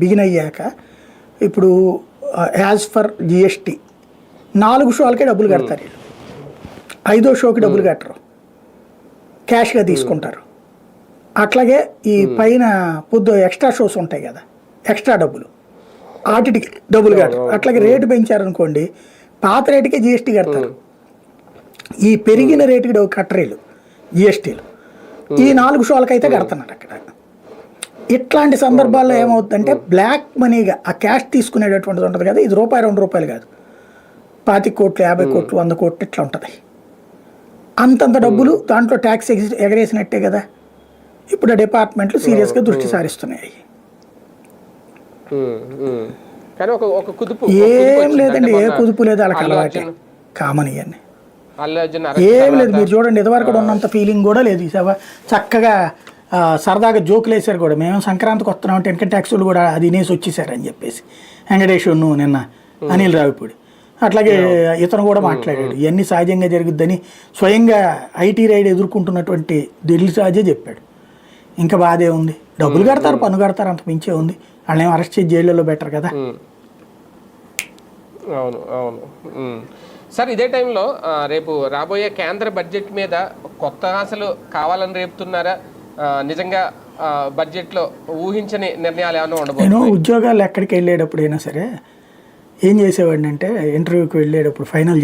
Begin అయ్యాక ఇప్పుడు as for GST నాలుగు షోలకే డబ్బులు కడతారు వీళ్ళు. ఐదో షోకి డబ్బులు కట్టరు. క్యాష్గా తీసుకుంటారు. అట్లాగే ఈ పైన పొద్దు ఎక్స్ట్రా షోస్ ఉంటాయి కదా ఎక్స్ట్రా డబ్బులు. వాటికి డబ్బులు కట్టరు. అట్లాగే రేటు పెంచారనుకోండి పాత రేటుకే జిఎస్టీ కడతారు. ఈ పెరిగిన రేటుకి కట్టరేలు జిఎస్టీలు ఈ నాలుగు షోలకైతే కడుతున్నారు అక్కడ. ఇట్లాంటి సందర్భాల్లో ఏమవుతుందంటే బ్లాక్ మనీగా ఆ క్యాష్ తీసుకునేటటువంటిది ఉంటుంది కదా ఇది రూపాయి రెండు రూపాయలు కాదు. పాతి కోట్లు యాభై కోట్లు వంద కోట్లు ఇట్లా ఉంటుంది. అంతంత డబ్బులు దాంట్లో ట్యాక్స్ ఎగరేసినట్టే కదా. ఇప్పుడు ఆ డిపార్ట్మెంట్లు సీరియస్గా దృష్టి సారిస్తున్నాయి. ఏం. లేదండి ఏ కుదుపు లేదు వాళ్ళకి అలవాటే. కామన్ ఇవన్నీ ఏం లేదు మీరు చూడండి ఇదివరకు కూడా ఉన్నంత ఫీలింగ్ కూడా లేదు చక్కగా సరదాగా జోకులు వేశారు కూడా. మేము సంక్రాంతికి వస్తున్నాం అంటే ఇన్కమ్ ట్యాక్సులు కూడా అది వినేసి వచ్చేసారు అని చెప్పేసి నువ్వు నిన్న అనిల్ రావిపూడి అట్లాగే ఇతను కూడా మాట్లాడాడు. ఇవన్నీ సహజంగా జరుగుద్దని స్వయంగా ఐటీ రైడ్ ఎదుర్కొంటున్నటువంటి ఢిల్లీ రాజే చెప్పాడు. ఇంకా బాధే ఉంది. డబ్బులు కడతారు పన్ను కడతారు అంత మించే ఉంది. వాళ్ళని ఏం అరెస్ట్ చేసి జైళ్ళలో బెటర్ కదా. అవును అవును. సార్ ఇదే టైంలో రేపు రాబోయే కేంద్ర బడ్జెట్ మీద కొత్త ఆశలు కావాలని రేపుతున్నారా? నిజంగా బడ్జెట్లో ఊహించని నిర్ణయాలు ఏమైనా ఉండబో నేను ఉద్యోగాలు ఎక్కడికి వెళ్ళేటప్పుడు అయినా సరే ఏం చేసేవాడిని అంటే ఇంటర్వ్యూకి వెళ్ళేటప్పుడు ఫైనల్